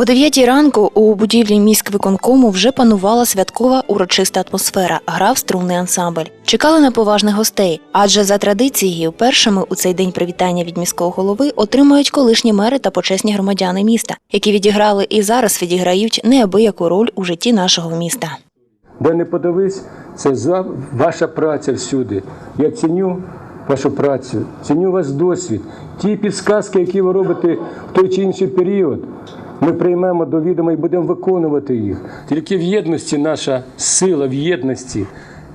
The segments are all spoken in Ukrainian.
О 9 ранку у будівлі міськвиконкому вже панувала святкова урочиста атмосфера, грав струнний ансамбль. Чекали на поважних гостей, адже за традицією першими у цей день привітання від міського голови отримують колишні мери та почесні громадяни міста, які відіграли і зараз відіграють неабияку роль у житті нашого міста. Де не подивись, це за ваша праця всюди. Я ціню вашу працю, ціню ваш досвід. Ті підсказки, які ви робите в той чи інший період, ми приймемо до відома і будемо виконувати їх. Тільки в єдності наша сила, в єдності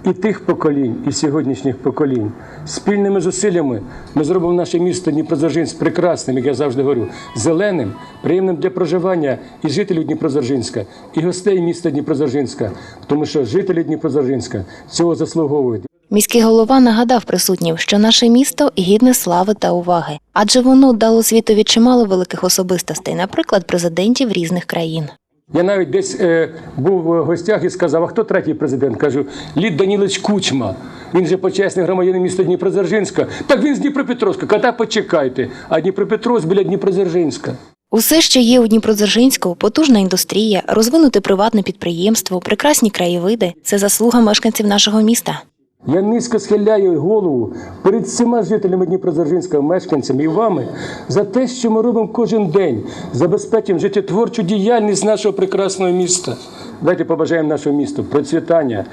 і тих поколінь, і сьогоднішніх поколінь. Спільними зусиллями ми зробимо наше місто Дніпродзержинськ прекрасним, як я завжди говорю, зеленим, приємним для проживання і жителів Дніпродзержинська, і гостей міста Дніпродзержинська, тому що жителі Дніпродзержинська цього заслуговують. Міський голова нагадав присутнім, що наше місто гідне слави та уваги, адже воно дало світові чимало великих особистостей, наприклад, президентів різних країн. Я навіть десь е, був в гостях і сказав, а хто третій президент? Кажу, Лід Данілович Кучма. Він же почесний громадянин міста Дніпродзержинська. Так він з Дніпропетровська. Ката почекайте. А Дніпропетровськ біля Дніпродзержинська. Усе, що є у Дніпродзержинську, потужна індустрія, розвинуте приватне підприємство, прекрасні краєвиди це заслуга мешканців нашого міста. Я низько схиляю голову перед всіма жителями Дніпродзержинська, мешканцями і вами за те, що ми робимо кожен день, забезпечуємо життєтворчу діяльність нашого прекрасного міста. Давайте побажаємо нашому місту процвітання,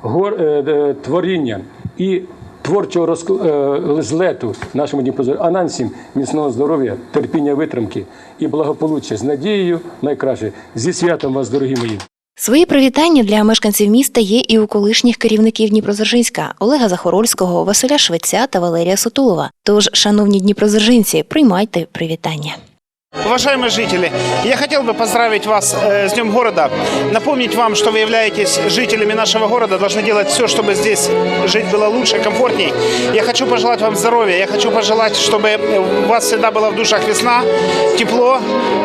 гор, е, е, творіння і творчого розкл- е, злету нашому Дніпродзержинську. А нам міцного здоров'я, терпіння, витримки і благополуччя з надією найкраще. Зі святом вас, дорогі мої! Свої привітання для мешканців міста є і у колишніх керівників Дніпрозержинська Олега Захорольського, Василя Швеця та Валерія Сутулова. Тож, шановні дніпрозержинці, приймайте привітання. Уважаемые жители, я хотел бы поздравить вас э, с Днем города, напомнить вам, что вы являетесь жителями нашего города, должны делать все, чтобы здесь жить было лучше, комфортней. Я хочу пожелать вам здоровья, я хочу пожелать, чтобы у вас всегда была в душах весна, тепло,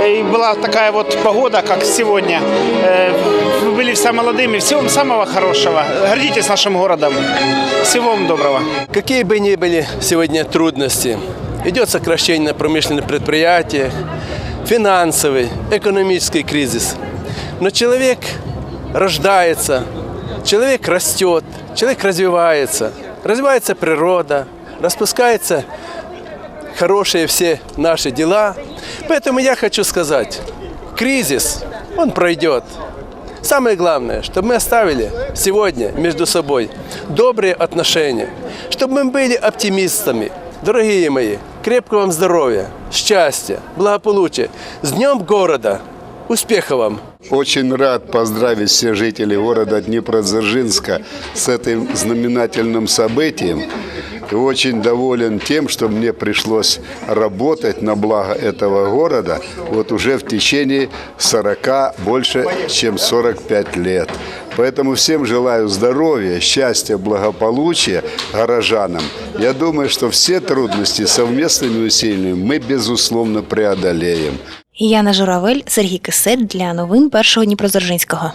и была такая вот погода, как сегодня. Э, Вы были все молодыми, всего вам самого хорошего. Гордитесь нашим городом. Всего вам доброго. Какие бы ни были сегодня трудности, идет сокращение на промышленных предприятиях, финансовый, экономический кризис. Но человек рождается, человек растет, человек развивается, развивается природа, распускаются хорошие все наши дела. Поэтому я хочу сказать, кризис, он пройдет. Самое главное, чтобы мы оставили сегодня между собой добрые отношения, чтобы мы были оптимистами. Дорогие мои, крепкого вам здоровья, счастья, благополучия. С Днем города! Успехов вам! Очень рад поздравить всех жителей города Днепродзержинска с этим знаменательным событием. И очень доволен тем, что мне пришлось работать на благо этого города вот уже в течение 40, больше чем 45 лет. Поэтому всем желаю здоровья, счастья, благополучия горожанам. Я думаю, что все трудности совместными усилиями мы, безусловно, преодолеем. Яна Журавель, Сергій Кисель для новин першого Дніпродзержинського.